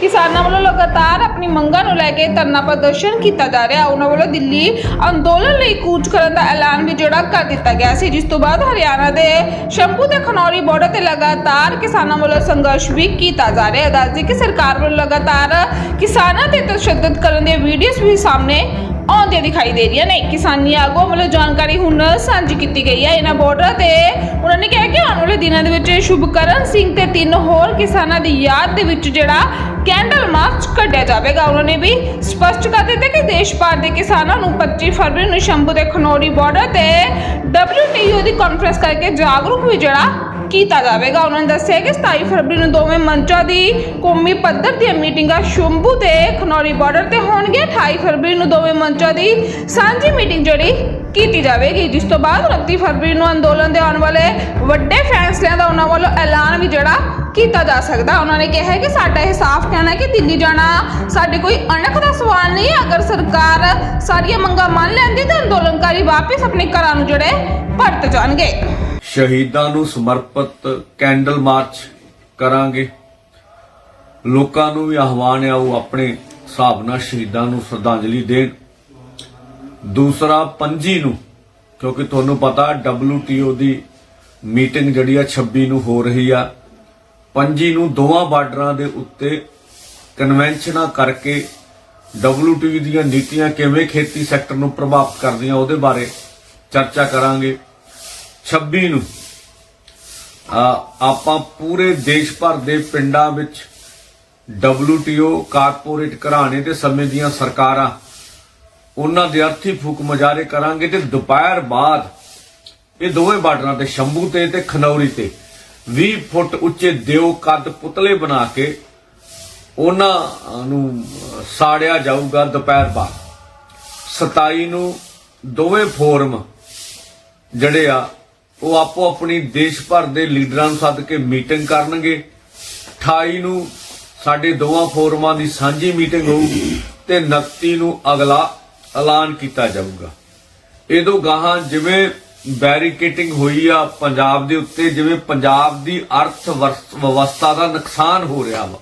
ਕਿਸਾਨਾਂ ਵੱਲੋਂ ਲਗਾਤਾਰ ਆਪਣੀ ਮੰਗਾਂ ਨੂੰ ਲੈ ਕੇ ਧਰਨਾ ਪ੍ਰਦਰਸ਼ਨ ਕੀਤਾ ਜਾ ਰਿਹਾ। ਉਹਨਾਂ ਵੱਲੋਂ ਦਿੱਲੀ ਅੰਦੋਲਨ ਲਈ ਕੂਚ ਕਰਨ ਦਾ ਐਲਾਨ ਵੀ ਜਿਹੜਾ ਕਰ ਦਿੱਤਾ ਗਿਆ ਸੀ, ਜਿਸ ਤੋਂ ਬਾਅਦ ਹਰਿਆਣਾ ਦੇ ਸ਼ੰਭੂ ਤੇ ਖਨੌਰੀ ਬਾਰਡਰ ਤੇ ਲਗਾਤਾਰ ਕਿਸਾਨਾਂ ਵੱਲੋਂ ਸੰਘਰਸ਼ ਵੀ ਕੀਤਾ ਜਾ ਰਿਹਾ। ਹੈ ਦੱਸਦੀ ਕਿ ਸਰਕਾਰ ਵੱਲੋਂ ਲਗਾਤਾਰ ਕਿਸਾਨਾਂ ਤੇ ਤਸ਼ੱਦਦ ਕਰਨ ਦੀਆਂ ਵੀਡੀਓਜ਼ ਵੀ ਸਾਹਮਣੇ ਆਉਂਦੀਆਂ ਦਿਖਾਈ ਦੇ ਰਹੀਆਂ ਨੇ। ਕਿਸਾਨੀ ਆਗੂਆਂ ਵੱਲੋਂ ਜਾਣਕਾਰੀ ਹੁਣ ਸਾਂਝੀ ਕੀਤੀ ਗਈ ਹੈ। ਇਹਨਾਂ ਬਾਰਡਰਾਂ ਤੇ ਉਹਨਾਂ ਨੇ ਕਿਹਾ ਕਿ ਆਉਣ ਵਾਲੇ ਦਿਨਾਂ ਦੇ ਵਿੱਚ ਸ਼ੁਭਕਰਨ ਸਿੰਘ ਤੇ ਤਿੰਨ ਹੋਰ ਕਿਸਾਨਾਂ ਦੀ ਯਾਦ ਦੇ ਵਿੱਚ ਜਿਹੜਾ ਕੈਂਡਲ ਮਾਰਚ ਕੱਢਿਆ ਜਾਵੇਗਾ। ਉਹਨਾਂ ਨੇ ਵੀ ਸਪਸ਼ਟ ਕਰ ਦਿੱਤਾ ਕਿ ਦੇਸ਼ ਭਰ ਦੇ ਕਿਸਾਨਾਂ ਨੂੰ 25 ਫਰਵਰੀ ਨੂੰ ਸ਼ੰਭੂ ਦੇ ਖਨੌਰੀ ਬਾਰਡਰ ਤੇ WTO ਦੀ ਕਾਨਫਰੰਸ ਕਰਕੇ ਜਾਗਰੂਕ ਵੀ ਜਿਹੜਾ ਕੀਤਾ ਜਾਵੇਗਾ। ਉਹਨਾਂ ਨੇ ਦੱਸਿਆ ਕਿ 27 ਫਰਵਰੀ ਨੂੰ ਦੋਵੇਂ ਮੰਚਾਂ ਦੀ ਕੌਮੀ ਪੱਧਰ ਦੀਆਂ ਮੀਟਿੰਗਾਂ ਸ਼ੰਭੂ ਤੇ ਖਨੌਰੀ ਬਾਰਡਰ ਤੇ ਹੋਣਗੀਆਂ। 28 ਫਰਵਰੀ ਨੂੰ ਦੋਵੇਂ ਮੰਚਾਂ ਦੀ ਸਾਂਝੀ ਮੀਟਿੰਗ ਜਿਹੜੀ ਕੀਤੀ ਜਾਵੇਗੀ, ਜਿਸ ਤੋਂ ਬਾਅਦ 29 ਫਰਵਰੀ ਨੂੰ ਅੰਦੋਲਨ ਦੇ ਆਉਣ ਵਾਲੇ ਵੱਡੇ ਫੈਸਲਿਆਂ ਦਾ ਉਹਨਾਂ ਵੱਲੋਂ ਐਲਾਨ ਵੀ ਜਿਹੜਾ ਕੀਤਾ ਜਾ ਸਕਦਾ। ਉਹਨਾਂ ਨੇ ਕਿਹਾ ਕਿ ਸਾਡਾ ਇਹ ਸਾਫ਼ ਕਹਿਣਾ ਹੈ ਕਿ ਦਿੱਲੀ ਜਾਣਾ ਸਾਡੇ ਕੋਈ ਅਣਖ ਦਾ ਸਵਾਲ ਨਹੀਂ ਹੈ। ਅਗਰ ਸਰਕਾਰ ਸਾਰੀਆਂ ਮੰਗਾਂ ਮੰਨ ਲੈਂਦੀ ਤਾਂ ਅੰਦੋਲਨਕਾਰੀ ਵਾਪਸ ਆਪਣੇ ਘਰਾਂ ਨੂੰ ਜਿਹੜੇ ਪਰਤ ਜਾਣਗੇ। ਸ਼ਹੀਦਾਂ ਨੂੰ ਸਮਰਪਿਤ ਕੈਂਡਲ ਮਾਰਚ ਕਰਾਂਗੇ। ਲੋਕਾਂ ਨੂੰ ਵੀ ਆਹਵਾਨ ਹੈ ਉਹ ਆਪਣੇ ਹਿਸਾਬ ਨਾਲ ਸ਼ਹੀਦਾਂ ਨੂੰ ਸ਼ਰਧਾਂਜਲੀ ਦੇਣ। ਦੂਸਰਾ, ਪੰਜੀ ਨੂੰ, ਕਿਉਂਕਿ ਤੁਹਾਨੂੰ ਪਤਾ WTO ਦੀ ਮੀਟਿੰਗ ਜਿਹੜੀ ਆ 26 ਨੂੰ ਹੋ ਰਹੀ ਆ। ਪੰਜੀ ਨੂੰ ਦੋਵਾਂ ਬਾਰਡਰਾਂ ਦੇ ਉੱਤੇ ਕਨਵੈਨਸ਼ਨਾਂ ਕਰਕੇ WTO ਦੀਆਂ ਨੀਤੀਆਂ ਕਿਵੇਂ ਖੇਤੀ ਸੈਕਟਰ ਨੂੰ ਪ੍ਰਭਾਵਿਤ ਕਰਦੀਆਂ ਉਹਦੇ ਬਾਰੇ ਚਰਚਾ ਕਰਾਂਗੇ। 26 ਨੂੰ। ਆਪਾਂ ਪੂਰੇ ਦੇਸ਼ ਭਰ ਦੇ ਪਿੰਡਾਂ ਵਿੱਚ WTO ਕਾਰਪੋਰੇਟ ਘਰਾਣੇ ਤੇ ਸਮੇਂ ਦੀਆਂ ਸਰਕਾਰਾਂ, ਉਹਨਾਂ ਦੇ ਅਰਥੀ ਫੂਕ ਮੁਜ਼ਾਹਰੇ ਕਰਾਂਗੇ ਤੇ ਦੁਪਹਿਰ ਬਾਅਦ ਇਹ ਦੋਵੇਂ ਬਾਰਡਰਾਂ ਤੇ, ਸ਼ੰਭੂ ਤੇ ਤੇ ਖਨੌਰੀ ਤੇ 20 ਫੁੱਟ ਉੱਚੇ ਦਿਓ ਕੱਦ ਪੁਤਲੇ ਬਣਾ ਕੇ ਉਹਨਾਂ ਨੂੰ ਸਾੜਿਆ ਜਾਊਗਾ ਦੁਪਹਿਰ ਬਾਅਦ। 27 ਨੂੰ ਦੋਵੇਂ ਫੋਰਮ ਜਿਹੜੇ ਆ ਉਹ ਆਪੋ ਆਪਣੀ ਦੇਸ਼ ਭਰ ਦੇ ਲੀਡਰਾਂ ਨੂੰ ਸੱਦ ਕੇ ਮੀਟਿੰਗ ਕਰਨਗੇ। 28 ਨੂੰ ਸਾਡੇ ਦੋਵਾਂ ਫੋਰਮਾਂ ਦੀ ਸਾਂਝੀ ਮੀਟਿੰਗ ਹੋਊਗੀ ਤੇ 29 ਨੂੰ ਅਗਲਾ ਐਲਾਨ ਕੀਤਾ ਜਾਊਗਾ। ਇਹਦੋਂ ਗਾਹਾਂ ਜਿਵੇਂ ਬੈਰੀਕੇਟਿੰਗ ਹੋਈ ਆ ਪੰਜਾਬ ਦੇ ਉੱਤੇ, ਜਿਵੇਂ ਪੰਜਾਬ ਦੀ ਅਰਥ ਵਿਵਸਥਾ ਦਾ ਨੁਕਸਾਨ ਹੋ ਰਿਹਾ ਵਾ।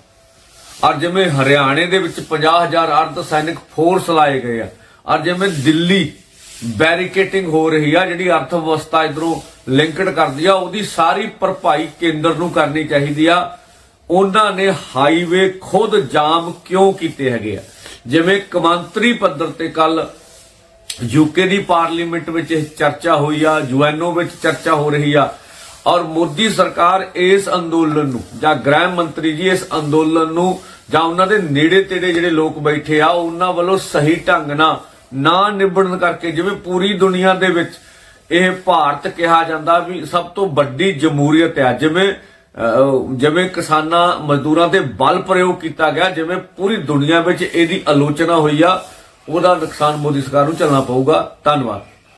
ਔਰ ਜਿਵੇਂ ਹਰਿਆਣੇ ਦੇ ਵਿੱਚ 50000 ਅਰਧ ਸੈਨਿਕ ਫੋਰਸ ਲਾਏ ਗਏ ਆ। ਔਰ ਜਿਵੇਂ ਦਿੱਲੀ ਬੈਰੀਕੇਟਿੰਗ ਹੋ ਰਹੀ ਆ, ਜਿਹੜੀ ਅਰਥ ਵਿਵਸਥਾ ਇਧਰੋਂ ਲਿੰਕਡ ਕਰਦੀ ਆ, ਉਹਦੀ ਸਾਰੀ ਭਰਪਾਈ ਕੇਂਦਰ ਨੂੰ ਕਰਨੀ ਚਾਹੀਦੀ ਆ। ਉਹਨਾਂ ਨੇ ਹਾਈਵੇ ਖੁਦ ਜਾਮ ਕਿਉਂ ਕੀਤੇ ਹੈਗੇ ਆ? ਜਿਵੇਂ ਕਮਾਂਤਰੀ ਪੱਧਰ ਤੇ ਕੱਲ ਯੂਕੇ ਦੀ ਪਾਰਲੀਮੈਂਟ ਵਿੱਚ ਇਹ ਚਰਚਾ ਹੋਈ ਆ ਯੂਐਨਓ ਵਿੱਚ ਚਰਚਾ ਹੋ ਰਹੀ ਆ, ਔਰ ਮੋਦੀ ਸਰਕਾਰ ਇਸ ਅੰਦੋਲਨ ਨੂੰ, ਜਾਂ ਗ੍ਰਹਿ ਮੰਤਰੀ ਜੀ ਇਸ ਅੰਦੋਲਨ ਨੂੰ, ਜਾਂ ਉਹਨਾਂ ਦੇ ਨੇੜੇ ਤੇੜੇ ਜਿਹੜੇ ਲੋਕ ਬੈਠੇ ਆ, ਉਹਨਾਂ ਵੱਲੋਂ ਸਹੀ ਢੰਗ ਨਾਲ ਨਾ ਨਿਬੜਨ ਕਰਕੇ ਜਿਵੇਂ ਪੂਰੀ ਦੁਨੀਆ ਦੇ ਵਿੱਚ ਇਹ ਭਾਰਤ ਕਿਹਾ ਜਾਂਦਾ ਵੀ ਸਭ ਤੋਂ ਵੱਡੀ ਜਮਹੂਰੀਅਤ ਹੈ, ਜਿਵੇਂ ਜਿਵੇਂ ਕਿਸਾਨਾਂ ਮਜ਼ਦੂਰਾਂ ਤੇ ਬਲ ਪ੍ਰਯੋਗ ਕੀਤਾ ਗਿਆ, ਜਿਵੇਂ ਪੂਰੀ ਦੁਨੀਆ ਵਿੱਚ ਇਹਦੀ ਆਲੋਚਨਾ ਹੋਈ ਆ, ਉਹਦਾ ਨੁਕਸਾਨ ਮੋਦੀ ਸਰਕਾਰ ਨੂੰ ਚੱਲਣਾ ਪਊਗਾ। ਧੰਨਵਾਦ।